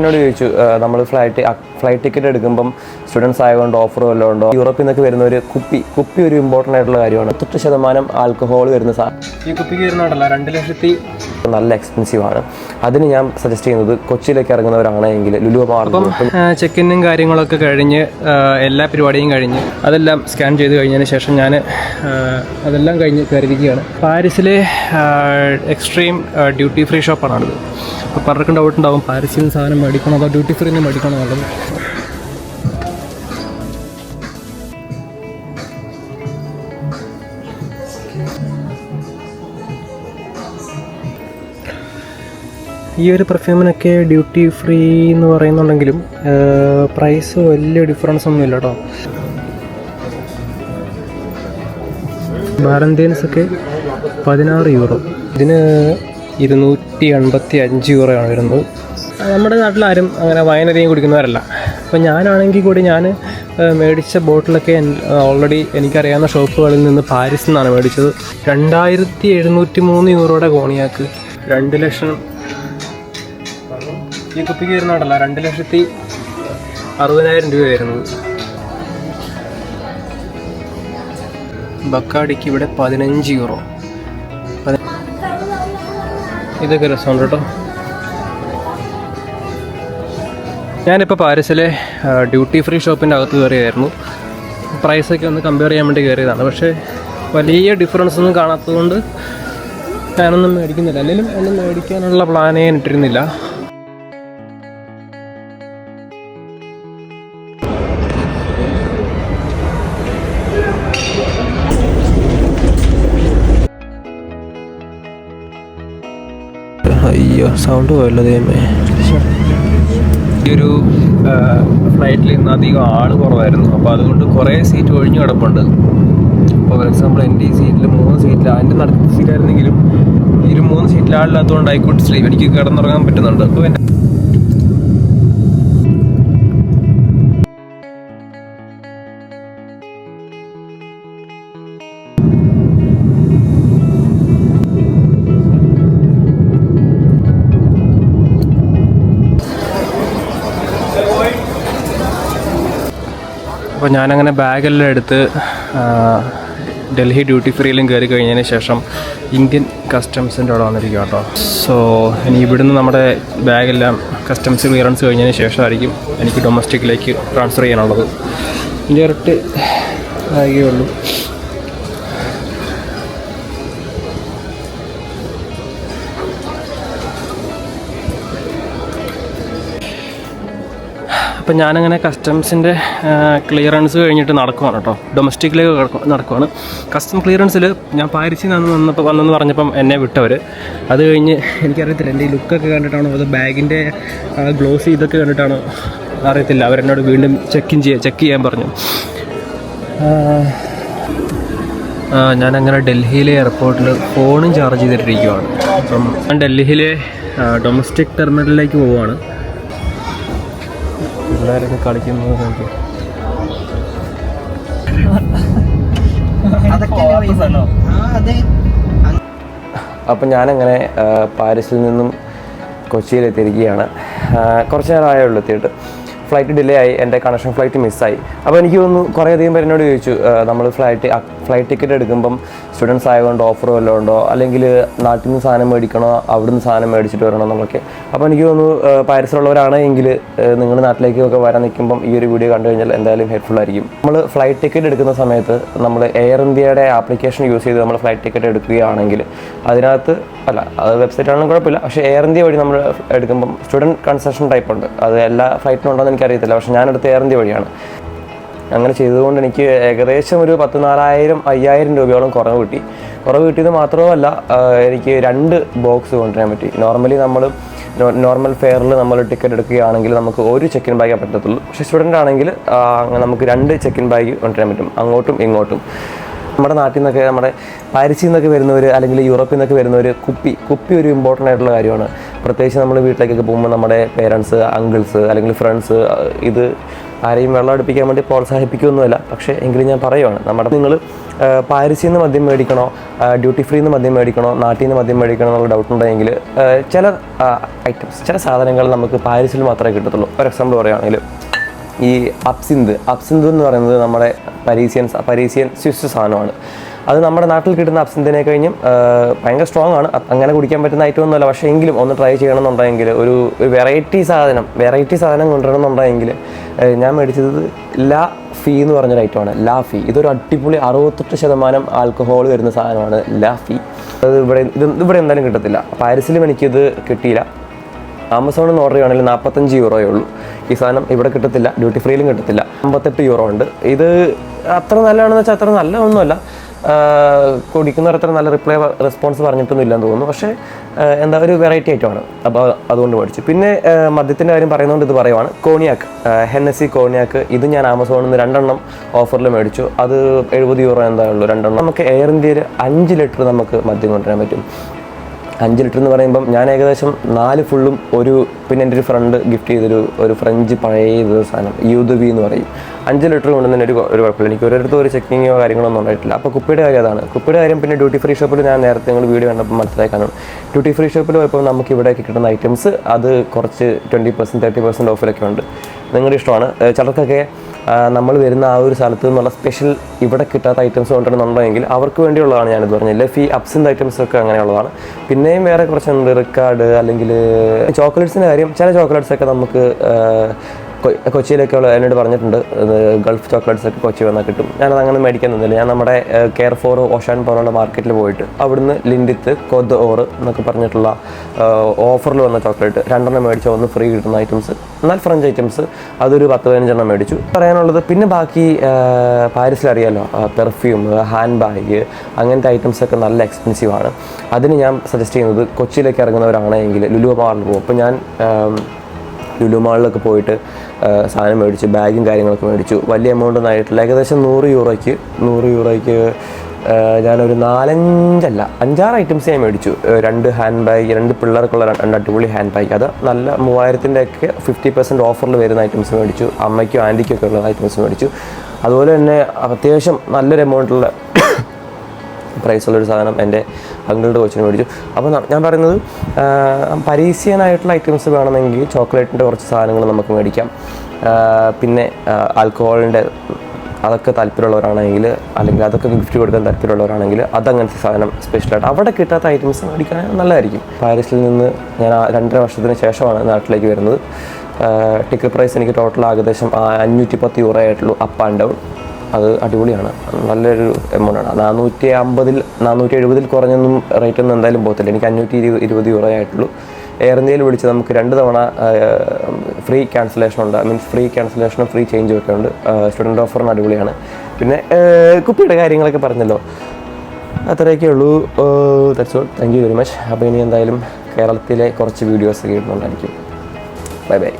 എന്നോട് ചോദിച്ചു നമ്മൾ ഫ്ലൈറ്റ് ഫ്ലൈറ്റ് ടിക്കറ്റ് എടുക്കുമ്പം സ്റ്റുഡൻസ് ആയതുകൊണ്ട് ഓഫർ വല്ലതും ഉണ്ടോ യൂറോപ്പിൽ നിന്നൊക്കെ വരുന്ന ഒരു കുപ്പി കുപ്പി ഒരു ഇമ്പോർട്ടന്റ് ആയിട്ടുള്ള കാര്യമാണ്. തൊട്ട് ശതമാനം ആൽക്കഹോൾ വരുന്ന സാധനം ഈ കുപ്പിക്ക് വരുന്നുണ്ടല്ലോ രണ്ട് ലക്ഷത്തി നല്ല എക്സ്പെൻസീവ് ആണ്. അതിന് ഞാൻ സജസ്റ്റ് ചെയ്യുന്നത് കൊച്ചിയിലേക്ക് ഇറങ്ങുന്നവരാണെങ്കിൽ ലുലു ചെക്ക് ഇന്നും കാര്യങ്ങളൊക്കെ കഴിഞ്ഞ് എല്ലാ പരിപാടിയും കഴിഞ്ഞ് അതെല്ലാം സ്കാൻ ചെയ്ത് കഴിഞ്ഞതിന് ശേഷം ഞാൻ അതെല്ലാം കഴിഞ്ഞ് കയറിയിരിക്കുകയാണ്. പാരീസിലെ എക്സ്ട്രീം ഡ്യൂട്ടി ഫ്രീ ഷോപ്പാണത് അപ്പോൾ പലർക്കും ഡൗട്ട് ഉണ്ടാവും പാരീസിൽ നിന്ന് സാധനം മേടിക്കണോ അതോ ഡ്യൂട്ടി ഫ്രീ നിന്ന് മേടിക്കണോ എന്നുള്ളത്. ഈ ഒരു പെർഫ്യൂമിനൊക്കെ ഡ്യൂട്ടി ഫ്രീ എന്ന് പറയുന്നുണ്ടെങ്കിലും പ്രൈസ് വലിയ ഡിഫറൻസ് ഒന്നും ഇല്ല കേട്ടോ വാലന്റൈൻസ് ഒക്കെ പതിനാറ് യൂറോ ഇതിന് ഇരുന്നൂറ്റി എൺപത്തി അഞ്ച് യൂറോയാണ് വരുന്നത്. നമ്മുടെ നാട്ടിലാരും അങ്ങനെ വയനധികം കുടിക്കുന്നവരല്ല. അപ്പോൾ ഞാനാണെങ്കിൽ കൂടി ഞാൻ മേടിച്ച ബോട്ടിലൊക്കെ ഓൾറെഡി എനിക്കറിയാവുന്ന ഷോപ്പുകളിൽ നിന്ന് പാരീസിൽ നിന്നാണ് മേടിച്ചത്. രണ്ടായിരത്തി എഴുന്നൂറ്റി മൂന്ന് യൂറോയുടെ കോണിയാക്ക്. രണ്ട് ലക്ഷം ഈ കുപ്പിക്ക് വരുന്നുണ്ടല്ലോ രണ്ട് ലക്ഷത്തി അറുപതിനായിരം രൂപ വരുന്നത് ബക്കാടിക്ക് ഇവിടെ പതിനഞ്ച് യൂറോ. ഇതൊക്കെ രസമുണ്ട് കേട്ടോ. ഞാനിപ്പോൾ പാരീസിലെ ഡ്യൂട്ടി ഫ്രീ ഷോപ്പിന്റെ അകത്ത് കയറിയായിരുന്നു. പ്രൈസൊക്കെ ഒന്ന് കമ്പയർ ചെയ്യാൻ വേണ്ടി കയറിയതാണ്. പക്ഷേ വലിയ ഡിഫറൻസ് ഒന്നും കാണാത്തതുകൊണ്ട് ഞാനൊന്നും മേടിക്കുന്നില്ല. അല്ലെങ്കിലും ഒന്നും മേടിക്കാനുള്ള പ്ലാനേ ഇട്ടിരുന്നില്ല. അയ്യോ സൗണ്ട് പോയല്ലോ ദൈവമേ. ഒരു ഫ്ലൈറ്റിൽ ഇന്ന് അധികം ആൾ കുറവായിരുന്നു. അപ്പോൾ അതുകൊണ്ട് കുറേ സീറ്റ് ഒഴിഞ്ഞു കിടപ്പുണ്ട്. ഫോർ എക്സാമ്പിൾ എന്റെ ഈ സീറ്റിൽ മൂന്ന് സീറ്റിൽ അതിന്റെ നടക്കുന്ന സീറ്റായിരുന്നെങ്കിലും ഈ ഒരു മൂന്ന് സീറ്റിൽ ആളില്ലാത്തതുകൊണ്ട് ഐ കുഡ് സ്ലീവ് എനിക്ക് കിടന്നുറങ്ങാൻ പറ്റുന്നുണ്ട്. അപ്പോൾ എന്റെ അപ്പോൾ ഞാനങ്ങനെ ബാഗെല്ലാം എടുത്ത് ഡൽഹി ഡ്യൂട്ടി ഫ്രീയിലും കയറി കഴിഞ്ഞതിന് ശേഷം ഇന്ത്യൻ കസ്റ്റംസിന്റെ അവിടെ വന്നിരിക്കുക കേട്ടോ സോ ഇനി ഇവിടുന്ന് നമ്മുടെ ബാഗെല്ലാം കസ്റ്റംസ് ക്ലിയറൻസ് കഴിഞ്ഞതിന് ശേഷമായിരിക്കും എനിക്ക് ഡൊമസ്റ്റിക്കിലേക്ക് ട്രാൻസ്ഫർ ചെയ്യാനുള്ളത്. ഡയറക്റ്റ് ആകേ അപ്പം ഞാനങ്ങനെ കസ്റ്റംസിന്റെ ക്ലിയറൻസ് കഴിഞ്ഞിട്ട് നടക്കുവാണ് കേട്ടോ. ഡൊമസ്റ്റിക്കിലേക്ക് നടക്കുവാണ്. കസ്റ്റം ക്ലിയറൻസിൽ ഞാൻ പാരിസിൽ നിന്ന് വന്നപ്പോൾ വന്നെന്ന് പറഞ്ഞപ്പം എന്നെ വിട്ടവർ അത് കഴിഞ്ഞ് എനിക്കറിയത്തില്ല എന്റെ ഈ ലുക്കൊക്കെ കണ്ടിട്ടാണോ അത് ബാഗിന്റെ ഗ്ലോസ് ഇതൊക്കെ കണ്ടിട്ടാണോ അറിയത്തില്ല. അവരെന്നോട് വീണ്ടും ചെക്കിൻ ചെയ്യാൻ ചെക്ക് ചെയ്യാൻ പറഞ്ഞു. ഞാനങ്ങനെ ഡൽഹിയിലെ എയർപോർട്ടിൽ ഫോണും ചാർജ് ചെയ്തിട്ടിരിക്കുവാണ്. അപ്പം ഞാൻ ഡൽഹിയിലെ ഡൊമസ്റ്റിക് ടെർമിനലിലേക്ക് പോവുകയാണ് പിള്ളേരൊക്കെ കളിക്കുന്നത് നോക്കി. അപ്പം ഞാനങ്ങനെ പാരീസിൽ നിന്നും കൊച്ചിയിൽ എത്തിയിരിക്കുകയാണ് കുറച്ച് നേരം ഉള്ളൂ എത്തിയിട്ട്. ഫ്ലൈറ്റ് ഡിലേ ആയി എന്റെ കണക്ഷൻ ഫ്ലൈറ്റ് മിസ്സായി. അപ്പോൾ എനിക്ക് തോന്നുന്നു കുറേയധികം പേര് എന്നോട് ചോദിച്ചു നമ്മൾ ഫ്ലൈറ്റ് ഫ്ലൈറ്റ് ടിക്കറ്റ് എടുക്കുമ്പം സ്റ്റുഡൻസ് ആയതുകൊണ്ട് ഓഫർ വല്ലതും ഉണ്ടോ? അല്ലെങ്കിൽ നാട്ടിൽ നിന്ന് സാധനം മേടിക്കണോ? അവിടെ നിന്ന് സാധനം മേടിച്ചിട്ട് വരണോ എന്നൊക്കെ അപ്പോൾ എനിക്ക് തോന്നുന്നു പാരീസിലുള്ളവരാണെങ്കിൽ നിങ്ങൾ നാട്ടിലേക്കൊക്കെ വരാൻ നിൽക്കുമ്പം ഈ ഒരു വീഡിയോ കണ്ടു കഴിഞ്ഞാൽ എന്തായാലും ഹെൽപ്ഫുൾ ആയിരിക്കും. നമ്മൾ ഫ്ലൈറ്റ് ടിക്കറ്റ് എടുക്കുന്ന സമയത്ത് നമ്മൾ എയർ ഇന്ത്യയുടെ ആപ്ലിക്കേഷൻ യൂസ് ചെയ്ത് നമ്മൾ ഫ്ലൈറ്റ് ടിക്കറ്റ് എടുക്കുകയാണെങ്കിൽ അതിനകത്ത് അല്ല അത് വെബ്സൈറ്റ് ആണെങ്കിലും കുഴപ്പമില്ല. പക്ഷേ എയർ ഇന്ത്യ വഴി നമ്മൾ എടുക്കുമ്പം സ്റ്റുഡന്റ് കൺസെഷൻ ടൈപ്പ് ഉണ്ട്. അത് എല്ലാ ഫ്ലൈറ്റിനും ഉണ്ടോ എന്ന് എനിക്കറിയത്തില്ല. പക്ഷേ ഞാൻ എടുത്ത എയർ ഇന്ത്യ വഴിയാണ്. അങ്ങനെ ചെയ്തതുകൊണ്ട് എനിക്ക് ഏകദേശം ഒരു പത്ത് നാലായിരം അയ്യായിരം രൂപയോളം കുറവ് കിട്ടി. കുറവ് കിട്ടിയത് മാത്രമല്ല എനിക്ക് രണ്ട് ബോക്സ് കൊണ്ടുവരാൻ പറ്റി. നോർമലി നമ്മൾ നോർമൽ ഫെയറിൽ നമ്മൾ ടിക്കറ്റ് എടുക്കുകയാണെങ്കിൽ നമുക്ക് ഒരു ചെക്കിൻ ബാഗേ പറ്റത്തുള്ളൂ. പക്ഷേ സ്റ്റുഡന്റ് ആണെങ്കിൽ നമുക്ക് രണ്ട് ചെക്കിൻ ബാഗ് കൊണ്ടുവരാൻ പറ്റും. അങ്ങോട്ടും ഇങ്ങോട്ടും. നമ്മുടെ നാട്ടിൽ നിന്നൊക്കെ നമ്മുടെ പാരീസിൽ നിന്നൊക്കെ വരുന്നവർ അല്ലെങ്കിൽ യൂറോപ്പിൽ നിന്നൊക്കെ വരുന്നവർ കുപ്പി കുപ്പി ഒരു ഇമ്പോർട്ടന്റ് ആയിട്ടുള്ള കാര്യമാണ്. പ്രത്യേകിച്ച് നമ്മൾ വീട്ടിലേക്കൊക്കെ പോകുമ്പോൾ നമ്മുടെ പേരൻസ് അങ്കിൾസ് അല്ലെങ്കിൽ ഫ്രണ്ട്സ് ഇത് ആരെയും വെള്ളം അടുപ്പിക്കാൻ വേണ്ടി പ്രോത്സാഹിപ്പിക്കുകയൊന്നുമല്ല പക്ഷേ എങ്കിലും ഞാൻ പറയുവാണ് നമ്മുടെ നിങ്ങൾ പാരിസിൽ നിന്ന് മദ്യം മേടിക്കണോ ഡ്യൂട്ടി ഫ്രീ നിന്ന് മദ്യം മേടിക്കണോ നാട്ടിൽ നിന്ന് മദ്യം മേടിക്കണോ എന്നുള്ള ഡൗട്ട് ഉണ്ടെങ്കിൽ ചില ഐറ്റംസ് ചില സാധനങ്ങൾ നമുക്ക് പാരിസിൽ മാത്രമേ കിട്ടത്തുള്ളൂ. ഫോർ എക്സാമ്പിൾ പറയുകയാണെങ്കിൽ ഈ അപ്സിന്ത് അപ്സിന്ത് എന്ന് പറയുന്നത് നമ്മുടെ പരീസിയൻ പരീസിയൻ സ്വിസ് സാധനമാണ്. അത് നമ്മുടെ നാട്ടിൽ കിട്ടുന്ന അപ്സിന്തിനെ കഴിഞ്ഞും ഭയങ്കര സ്ട്രോങ് ആണ്. അങ്ങനെ കുടിക്കാൻ പറ്റുന്ന ഐറ്റം ഒന്നുമല്ല. പക്ഷേ എങ്കിലും ഒന്ന് ട്രൈ ചെയ്യണമെന്നുണ്ടെങ്കിൽ ഒരു വെറൈറ്റി സാധനം വെറൈറ്റി സാധനം കൊണ്ടുവരണമെന്നുണ്ടെങ്കിൽ ഞാൻ മേടിച്ചത് ലാ ഫീ എന്ന് പറഞ്ഞൊരു ഐറ്റമാണ് ലാ ഫീ. ഇതൊരു അടിപൊളി അറുപത്തെട്ട് ശതമാനം ആൽക്കഹോൾ വരുന്ന സാധനമാണ് ലാ ഫീ. അത് ഇവിടെ ഇത് ഇവിടെ എന്തായാലും കിട്ടത്തില്ല. പാരീസിലും എനിക്കിത് കിട്ടിയില്ല. ആമസോണിൽ നിന്ന് ഓർഡർ ചെയ്യുകയാണെങ്കിൽ നാൽപ്പത്തഞ്ച് യൂറോയേ ഉള്ളൂ. ഈ സാധനം ഇവിടെ കിട്ടത്തില്ല ഡ്യൂട്ടി ഫ്രീയിലും കിട്ടത്തില്ല. അമ്പത്തെട്ട് യൂറോ ഉണ്ട്. ഇത് അത്ര നല്ലതാണെന്ന് വെച്ചാൽ അത്ര നല്ല ഒന്നുമല്ല കുടിക്കുന്നവർ അത്ര നല്ല റിപ്ലൈ റെസ്പോൺസ് പറഞ്ഞിട്ടൊന്നും ഇല്ലെന്ന് തോന്നുന്നു. പക്ഷേ എന്താ ഒരു വെറൈറ്റി ഐറ്റമാണ് അപ്പോൾ അതുകൊണ്ട് മേടിച്ചു. പിന്നെ മദ്യത്തിന്റെ കാര്യം പറയുന്നതുകൊണ്ട് ഇത് പറയുവാണ്. കോണിയാക്ക്. Hennessy cognac. ഇത് ഞാൻ ആമസോണിൽ നിന്ന് രണ്ടെണ്ണം ഓഫറിൽ മേടിച്ചു. അത് എഴുപത് യൂറോ എന്താ ഉള്ളൂ? രണ്ടെണ്ണം. നമുക്ക് എയർ ഇന്ത്യയിൽ അഞ്ച് ലിറ്റർ നമുക്ക് മദ്യം കൊണ്ടുവരാൻ പറ്റും. അഞ്ച് ലിറ്റർ എന്ന് പറയുമ്പം ഞാൻ ഏകദേശം നാല് ഫുള്ളും ഒരു പിന്നെ എന്റെ ഒരു ഫ്രണ്ട് ഗിഫ്റ്റ് ചെയ്തൊരു ഒരു ഫ്രഞ്ച് പഴയ ഇതൊരു സാധനം യൂദവി എന്ന് പറയും. അഞ്ച് ലിറ്റർ കൊണ്ട് തന്നെ ഒരു ഒരു കുഴപ്പമില്ല. എനിക്ക് ഒരിടത്തും ഒരു ചെക്കിങ്ങോ കാര്യങ്ങളോ ഒന്നും ഉണ്ടായിട്ടില്ല. അപ്പോൾ കുപ്പിയുടെ കാര്യം അതാണ്. കുപ്പിയുടെ കാര്യം പിന്നെ ഡ്യൂട്ടി ഫ്രീ ഷോപ്പിൽ ഞാൻ നേരത്തെ നിങ്ങൾ വീഡിയോ കണ്ടപ്പോൾ മനസ്സിലാക്കാനാണ് ഡ്യൂട്ടി ഫ്രീ ഷോപ്പിൽ പോയപ്പോൾ നമുക്ക് ഇവിടെ കിട്ടുന്ന ഐറ്റംസ് അത് കുറച്ച് ട്വന്റി പെർസെന്റ് തേർട്ടി പെർസെന്റ് ഓഫറൊക്കെ ഉണ്ട്. നിങ്ങളുടെ ഇഷ്ടമാണ്. ചിലർക്കൊക്കെ നമ്മൾ വരുന്ന ആ ഒരു സ്ഥലത്ത് നിന്നുള്ള സ്പെഷ്യൽ ഇവിടെ കിട്ടാത്ത ഐറ്റംസ് കൊണ്ടുവരുന്നുണ്ടെങ്കിൽ അവർക്ക് വേണ്ടിയുള്ളതാണ് ഞാനിത് പറഞ്ഞത്. ലഫി അപ്സിന്റെ ഐറ്റംസ് ഒക്കെ അങ്ങനെയുള്ളതാണ്. പിന്നെയും വേറെ കുറച്ചുണ്ട് റിക്കാർഡ് അല്ലെങ്കിൽ ചോക്ലേറ്റ്സിന്റെ കാര്യം ചില ചോക്ലേറ്റ്സ് ഒക്കെ നമുക്ക് കൊച്ചിയിലൊക്കെ ഉള്ള എന്നോട് പറഞ്ഞിട്ടുണ്ട് ഗൾഫ് ചോക്ലേറ്റ്സ് ഒക്കെ കൊച്ചി വന്നാൽ കിട്ടും. ഞാനത് അങ്ങനെ മേടിക്കാൻ നിന്നില്ല ഞാൻ നമ്മുടെ കെയർ ഫോർ ഓഷാൻ പോലുള്ള മാർക്കറ്റിൽ പോയിട്ട് അവിടുന്ന് ലിൻഡിത്ത് കൊത് ഓർ എന്നൊക്കെ പറഞ്ഞിട്ടുള്ള ഓഫറിൽ വന്ന ചോക്ലേറ്റ് രണ്ടെണ്ണം മേടിച്ച ഒന്ന് ഫ്രീ കിട്ടുന്ന ഐറ്റംസ് എന്നാൽ ഫ്രഞ്ച് ഐറ്റംസ് അതൊരു പത്ത് പതിനഞ്ചെണ്ണം മേടിച്ചു. പറയാനുള്ളത് പിന്നെ ബാക്കി പാരീസിൽ അറിയാലോ പെർഫ്യൂം ഹാൻഡ് ബാഗ് അങ്ങനത്തെ ഐറ്റംസ് ഒക്കെ നല്ല എക്സ്പെൻസീവ് ആണ് അതിന് ഞാൻ സജസ്റ്റ് ചെയ്യുന്നത് കൊച്ചിയിലേക്ക് ഇറങ്ങുന്നവരാണെങ്കിൽ ലുലു മാളിൽ പോകും അപ്പോൾ ഞാൻ ലുലു മാളിലൊക്കെ പോയിട്ട് സാധനം മേടിച്ചു ബാഗും കാര്യങ്ങളൊക്കെ മേടിച്ചു. വലിയ എമൗണ്ട് ഒന്നും ആയിട്ടില്ല. ഏകദേശം നൂറ് യൂറോയ്ക്ക് നൂറ് യൂറോയ്ക്ക് ഞാനൊരു നാലഞ്ചല്ല അഞ്ചാറ് ഐറ്റംസ് ഞാൻ മേടിച്ചു. രണ്ട് ഹാൻഡ് ബാഗ് രണ്ട് പിള്ളേർക്കുള്ള രണ്ട് അടിപൊളി ഹാൻഡ് ബാഗ് അത് നല്ല മൂവായിരത്തിന്റെ ഒക്കെ ഫിഫ്റ്റി പെർസെന്റ് ഓഫറിൽ വരുന്ന ഐറ്റംസ് മേടിച്ചു. അമ്മയ്ക്കും ആന്റിക്കും ഒക്കെ ഉള്ള ഐറ്റംസ് മേടിച്ചു. അതുപോലെ തന്നെ അത്യാവശ്യം നല്ലൊരു എമൗണ്ടുള്ള പ്രൈസുള്ളൊരു സാധനം എന്റെ അങ്കിളുടെ കൊച്ചിന് മേടിച്ചു. അപ്പോൾ ഞാൻ പറയുന്നത് പരീസിയനായിട്ടുള്ള ഐറ്റംസ് വേണമെങ്കിൽ ചോക്ലേറ്റിന്റെ കുറച്ച് സാധനങ്ങൾ നമുക്ക് മേടിക്കാം. പിന്നെ ആൽക്കഹോളിന്റെ അതൊക്കെ താല്പര്യമുള്ളവരാണെങ്കിൽ അല്ലെങ്കിൽ അതൊക്കെ ഗിഫ്റ്റ് കൊടുക്കാൻ താല്പര്യമുള്ളവരാണെങ്കിൽ അതങ്ങനത്തെ സാധനം സ്പെഷ്യലായിട്ട് അവിടെ കിട്ടാത്ത ഐറ്റംസ് മേടിക്കാൻ നല്ലതായിരിക്കും. പാരീസിൽ നിന്ന് ഞാൻ രണ്ടര വർഷത്തിന് ശേഷമാണ് നാട്ടിലേക്ക് വരുന്നത്. ടിക്കറ്റ് പ്രൈസ് എനിക്ക് ടോട്ടൽ ഏകദേശം അഞ്ഞൂറ്റി പത്ത് യൂറോ ആയിട്ടുള്ളൂ അപ്പ് ആൻഡ് ഡൗൺ അത് അടിപൊളിയാണ്. നല്ലൊരു എമൗണ്ട് ആണ്. നാനൂറ്റി അമ്പതിൽ നാനൂറ്റി എഴുപതിൽ കുറഞ്ഞൊന്നും റേറ്റ് ഒന്നും എന്തായാലും പോകത്തില്ല. എനിക്ക് അഞ്ഞൂറ്റി ഇരുപത് ഇരുപത് യൂറോ ആയിട്ടുള്ളൂ. എയർ ഇന്ത്യയിൽ വിളിച്ച് നമുക്ക് രണ്ട് തവണ ഫ്രീ ക്യാൻസലേഷൻ ഉണ്ട്. മീൻസ് ഫ്രീ ക്യാൻസലേഷനും ഫ്രീ ചേഞ്ചും ഒക്കെ ഉണ്ട്. സ്റ്റുഡന്റ് ഓഫറിന് അടിപൊളിയാണ്. പിന്നെ കുപ്പിയുടെ കാര്യങ്ങളൊക്കെ പറഞ്ഞല്ലോ. അത്രയൊക്കെ ഉള്ളൂ. That's all thank you very much അപ്പോൾ ഇനി എന്തായാലും കേരളത്തിലെ കുറച്ച് വീഡിയോസ് ഒക്കെ ഇടുന്നുണ്ടായിരിക്കും. Bye bye